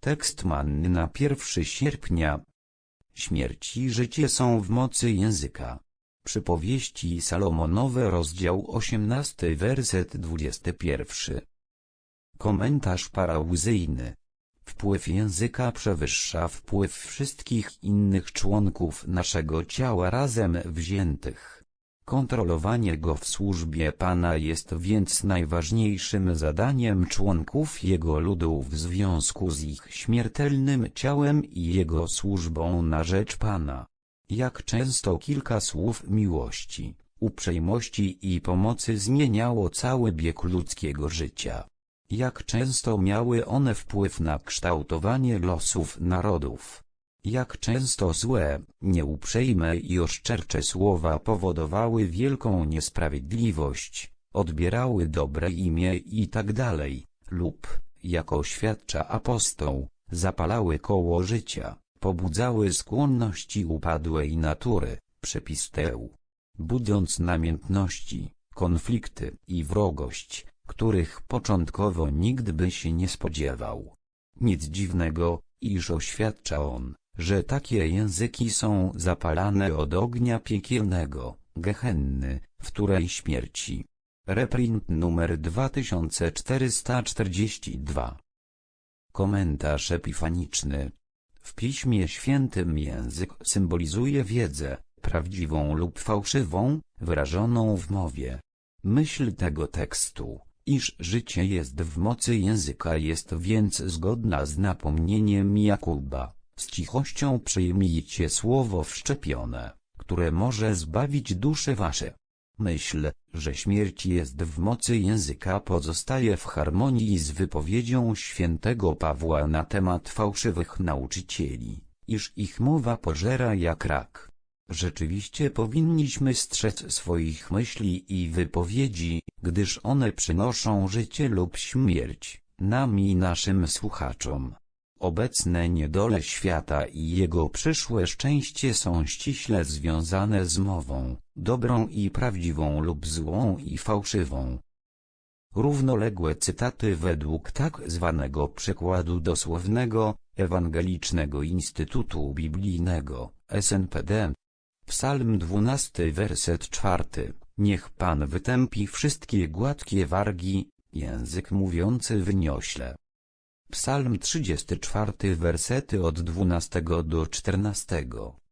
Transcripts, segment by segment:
Tekst manny na 1 sierpnia. Śmierć i życie są w mocy języka. Przypowieści Salomonowe rozdział 18 werset 21. Komentarz parauzyjny. Wpływ języka przewyższa wpływ wszystkich innych członków naszego ciała razem wziętych. Kontrolowanie go w służbie Pana jest więc najważniejszym zadaniem członków Jego ludu w związku z ich śmiertelnym ciałem i Jego służbą na rzecz Pana. Jak często kilka słów miłości, uprzejmości i pomocy zmieniało cały bieg ludzkiego życia. Jak często miały one wpływ na kształtowanie losów narodów. Jak często złe, nieuprzejme i oszczercze słowa powodowały wielką niesprawiedliwość, odbierały dobre imię i tak dalej, lub, jak oświadcza apostoł, zapalały koło życia, pobudzały skłonności upadłej natury, przepis teu. Budząc namiętności, konflikty i wrogość, których początkowo nikt by się nie spodziewał. Nic dziwnego, iż oświadcza on, że takie języki są zapalane od ognia piekielnego, gehenny, w której śmierci. Reprint numer 2442 Komentarz epifaniczny W Piśmie Świętym język symbolizuje wiedzę, prawdziwą lub fałszywą, wyrażoną w mowie. Myśl tego tekstu, iż życie jest w mocy języka jest więc zgodna z napomnieniem Jakuba. Z cichością przyjmijcie słowo wszczepione, które może zbawić dusze wasze. Myśl, że śmierć jest w mocy języka pozostaje w harmonii z wypowiedzią świętego Pawła na temat fałszywych nauczycieli, iż ich mowa pożera jak rak. Rzeczywiście powinniśmy strzec swoich myśli i wypowiedzi, gdyż one przynoszą życie lub śmierć, nam i naszym słuchaczom. Obecne niedole świata i jego przyszłe szczęście są ściśle związane z mową, dobrą i prawdziwą lub złą i fałszywą. Równoległe cytaty według tak zwanego przekładu dosłownego, Ewangelicznego Instytutu Biblijnego, SNPD. Psalm 12 werset 4. Niech Pan wytępi wszystkie gładkie wargi, język mówiący wyniośle. Psalm 34 wersety od 12 do 14.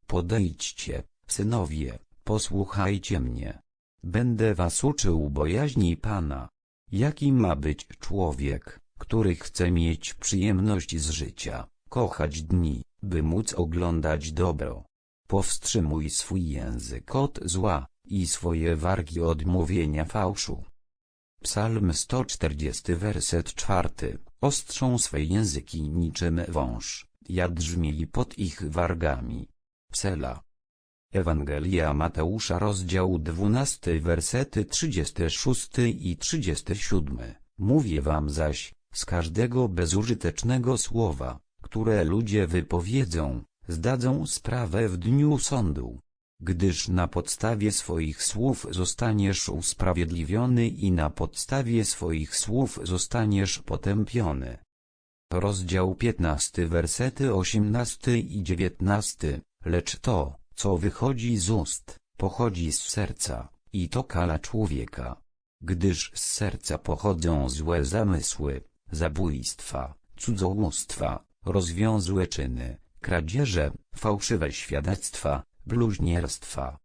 Podejdźcie, synowie, posłuchajcie mnie. Będę was uczył bojaźni Pana. Jaki ma być człowiek, który chce mieć przyjemność z życia, kochać dni, by móc oglądać dobro. Powstrzymuj swój język od zła i swoje wargi od mówienia fałszu. Psalm 140 werset 4 Ostrzą swe języki niczym wąż, jadrzmi pod ich wargami. Sela. Ewangelia Mateusza rozdział 12 wersety 36 i 37 Mówię wam zaś, z każdego bezużytecznego słowa, które ludzie wypowiedzą, zdadzą sprawę w dniu sądu. Gdyż na podstawie swoich słów zostaniesz usprawiedliwiony i na podstawie swoich słów zostaniesz potępiony. Rozdział 15 wersety 18 i 19 Lecz to, co wychodzi z ust, pochodzi z serca, i to kala człowieka. Gdyż z serca pochodzą złe zamysły, zabójstwa, cudzołóstwa, rozwiązłe czyny, kradzieże, fałszywe świadectwa, bluźnierstwa.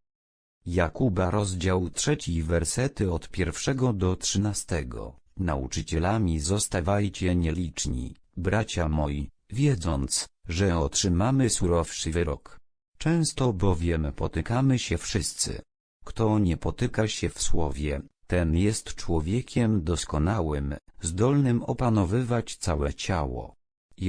Jakuba rozdział trzeci wersety od pierwszego do trzynastego. Nauczycielami zostawajcie nieliczni, bracia moi, wiedząc, że otrzymamy surowszy wyrok. Często bowiem potykamy się wszyscy. Kto nie potyka się w słowie, ten jest człowiekiem doskonałym, zdolnym opanowywać całe ciało.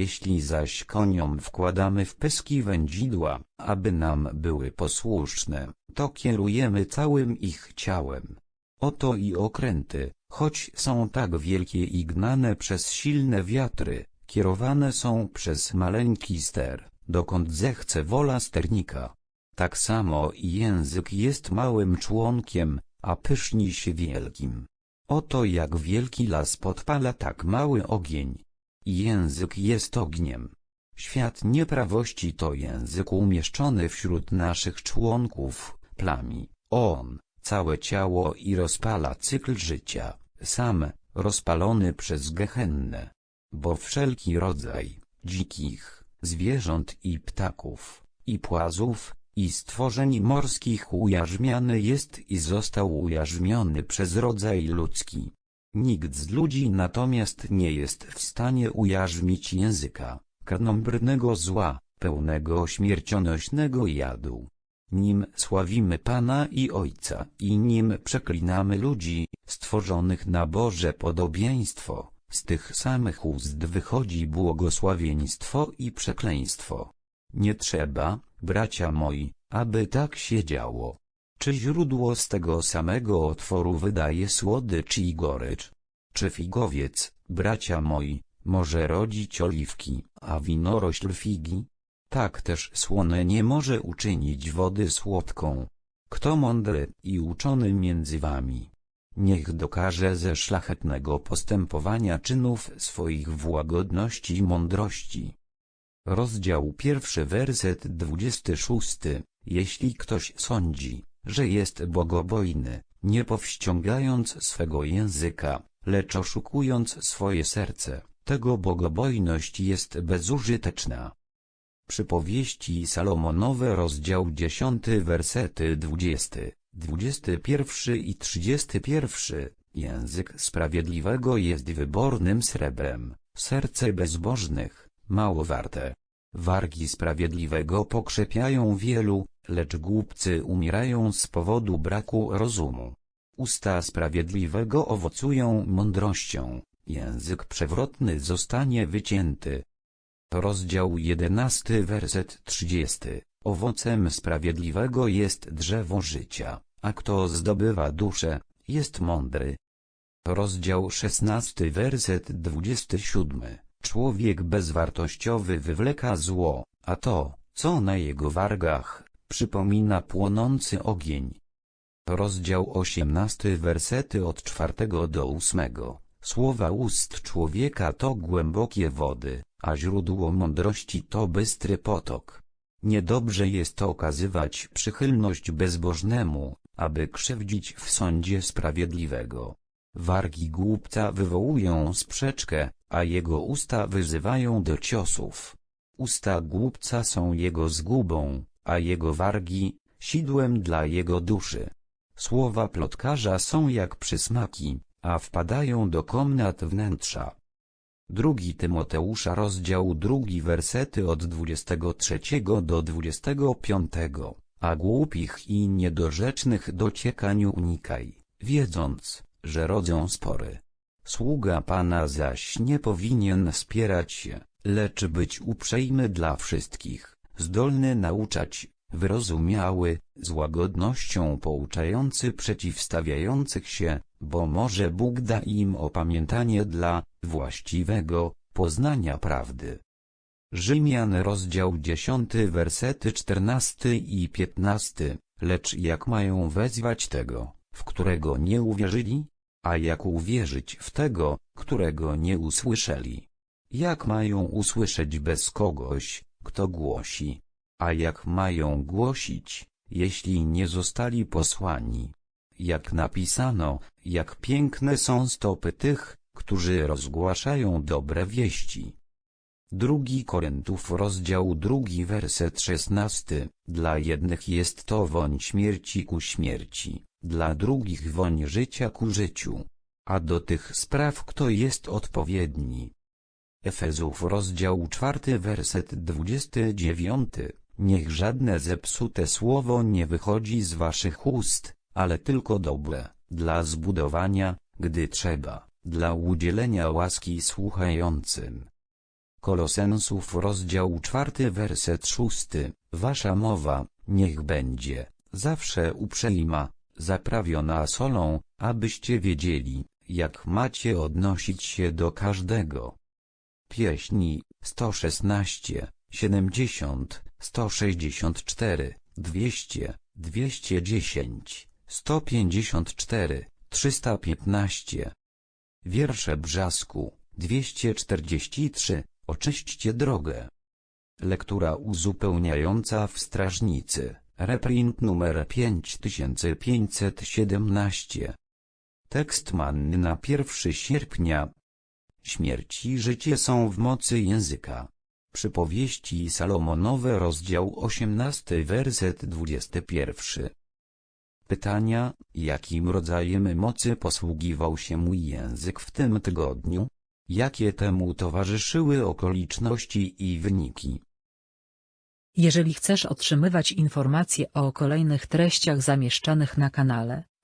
Jeśli zaś koniom wkładamy w pyski wędzidła, aby nam były posłuszne, to kierujemy całym ich ciałem. Oto i okręty, choć są tak wielkie i gnane przez silne wiatry, kierowane są przez maleńki ster, dokąd zechce wola sternika. Tak samo i język jest małym członkiem, a pyszni się wielkim. Oto jak wielki las podpala tak mały ogień. Język jest ogniem. Świat nieprawości to język umieszczony wśród naszych członków, plami, on, całe ciało i rozpala cykl życia, sam, rozpalony przez gehennę. Bo wszelki rodzaj, dzikich, zwierząt i ptaków, i płazów, i stworzeń morskich ujarzmiany jest i został ujarzmiony przez rodzaj ludzki. Nikt z ludzi natomiast nie jest w stanie ujarzmić języka, krnąbrnego zła, pełnego śmiercionośnego jadu. Nim sławimy Pana i Ojca i nim przeklinamy ludzi, stworzonych na Boże podobieństwo, z tych samych ust wychodzi błogosławieństwo i przekleństwo. Nie trzeba, bracia moi, aby tak się działo. Czy źródło z tego samego otworu wydaje słodycz i gorycz? Czy figowiec, bracia moi, może rodzić oliwki, a winorośl figi? Tak też słone nie może uczynić wody słodką. Kto mądry i uczony między wami? Niech dokaże ze szlachetnego postępowania czynów swoich w łagodności i mądrości. Rozdział pierwszy werset dwudziesty szósty. Jeśli ktoś sądzi, że jest bogobojny, nie powściągając swego języka, lecz oszukując swoje serce, tego bogobojność jest bezużyteczna. Przypowieści Salomonowe rozdział 10 wersety 20, 21 i 31 Język sprawiedliwego jest wybornym srebrem, serce bezbożnych, mało warte. Wargi sprawiedliwego pokrzepiają wielu, lecz głupcy umierają z powodu braku rozumu. Usta sprawiedliwego owocują mądrością, język przewrotny zostanie wycięty. Rozdział 11 werset 30 Owocem sprawiedliwego jest drzewo życia, a kto zdobywa duszę, jest mądry. Rozdział 16 werset 27 Człowiek bezwartościowy wywleka zło, a to, co na jego wargach, przypomina płonący ogień. Rozdział 18 wersety od 4 do 8 Słowa ust człowieka to głębokie wody, a źródło mądrości to bystry potok. Niedobrze jest okazywać przychylność bezbożnemu, aby krzywdzić w sądzie sprawiedliwego. Wargi głupca wywołują sprzeczkę, a jego usta wyzywają do ciosów. Usta głupca są jego zgubą, a jego wargi, sidłem dla jego duszy. Słowa plotkarza są jak przysmaki, a wpadają do komnat wnętrza. Drugi Tymoteusza rozdział drugi wersety od 23 do 25, a głupich i niedorzecznych dociekań unikaj, wiedząc, że rodzą spory. Sługa Pana zaś nie powinien spierać się, lecz być uprzejmy dla wszystkich, zdolny nauczać, wyrozumiały, z łagodnością pouczający przeciwstawiających się, bo może Bóg da im opamiętanie dla właściwego poznania prawdy. Rzymian rozdział 10 wersety 14 i 15 Lecz jak mają wezwać tego, w którego nie uwierzyli? A jak uwierzyć w tego, którego nie usłyszeli? Jak mają usłyszeć bez kogoś, kto głosi? A jak mają głosić, jeśli nie zostali posłani? Jak napisano, jak piękne są stopy tych, którzy rozgłaszają dobre wieści. Drugi Koryntów rozdział drugi werset szesnasty. Dla jednych jest to woń śmierci ku śmierci, dla drugich woń życia ku życiu. A do tych spraw kto jest odpowiedni? Efezów rozdział czwarty werset dwudziesty dziewiąty. Niech żadne zepsute słowo nie wychodzi z waszych ust, ale tylko dobre, dla zbudowania, gdy trzeba, dla udzielenia łaski słuchającym. Kolosensów rozdział czwarty werset szósty. Wasza mowa, niech będzie, zawsze uprzejma, zaprawiona solą, abyście wiedzieli, jak macie odnosić się do każdego. Pieśni 116, 70, 164, 200, 210, 154, 315. Wiersze Brzasku, 243. Oczyśćcie drogę. Lektura uzupełniająca w Strażnicy, reprint numer 5517. Tekst manny na 1 sierpnia. Śmierć i życie są w mocy języka. Przypowieści Salomonowe rozdział 18 werset 21. Pytania, jakim rodzajem mocy posługiwał się mój język w tym tygodniu? Jakie temu towarzyszyły okoliczności i wyniki? Jeżeli chcesz otrzymywać informacje o kolejnych treściach zamieszczanych na kanale,